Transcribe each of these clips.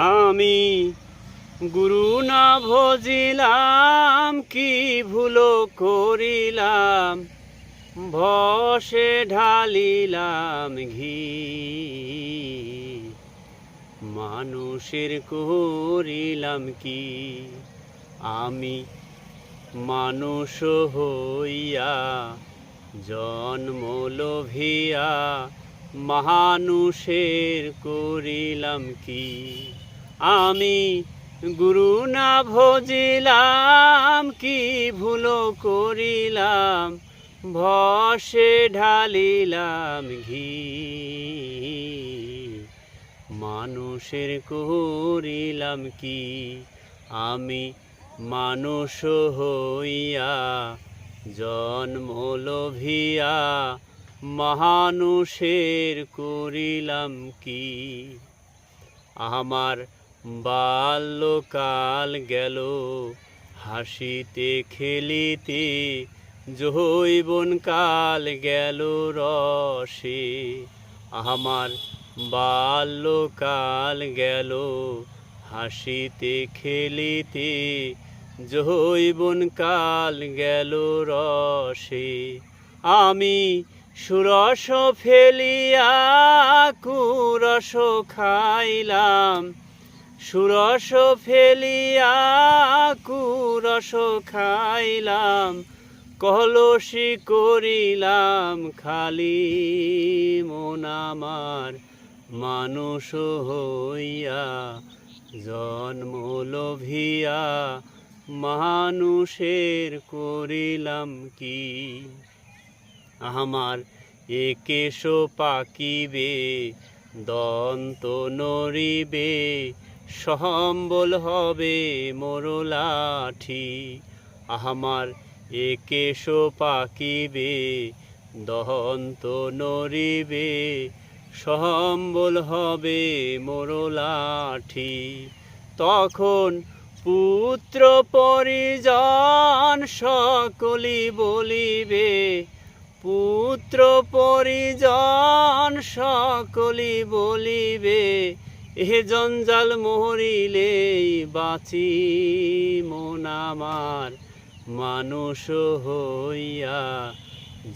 আমি গুরু না ভজিলাম, কি ভুল করিলাম? ভসে ঢালিলাম ঘি। মানুষের করিলাম কি? আমি মানুষ হইয়া জন্ম লোভিয়া মানুষের করিলাম কি? আমি গুরু না ভজিলাম, কি ভুল করিলাম? ভসে ঢালিলাম ঘি। মানুষের করিলাম কি? আমি মানুষ হইয়া জন্ম লোভিয়া, মহানুষের করিলাম কি? আমার বাল্যকাল গেল, হাসিতে খেলিতে কাল গেল রসে। আমার বাল্যকাল গেল, হাসিতে খেলিতে কাল গেল রসে। আমি সুরস ফেলিয়া কুরস খাইলাম সুরস ফেলিয়া কুরস খাইলাম, কলসি করিলাম খালি মন আমার। মানুষ হইয়া, জন্ম লোভিয়া, মানুষের করিলাম কি? আমার একেশ পাকিবে, দন্ত নড়িবে সম্বল হবে মোরলাঠি। আমার একেশ পাকিবে, দহন্ত নরিবে সম্বল হবে মোরলাঠি। তখন পুত্র পরিজন সকলি বলিবে, পুত্র পরিজন সকলি বলিবে এ জঞ্জাল মরিলে বাঁচি মন আমার। মানুষ হইয়া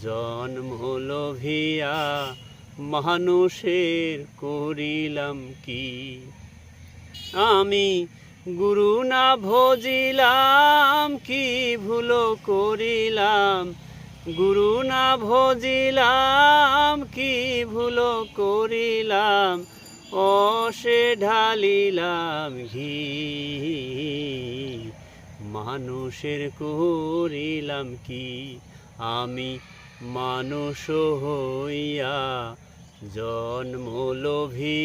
জন্ম লোভিয়া, মানুষের করিলাম কি? আমি গুরু না ভজিলাম, কি ভুল করিলাম? গুরু না ভজিলাম, কি ভুল করিলাম? অসে ঢালিলাম ঘি। মানুষের করিলাম কি? আমি মানুষ হইয়া জন্ম লোভী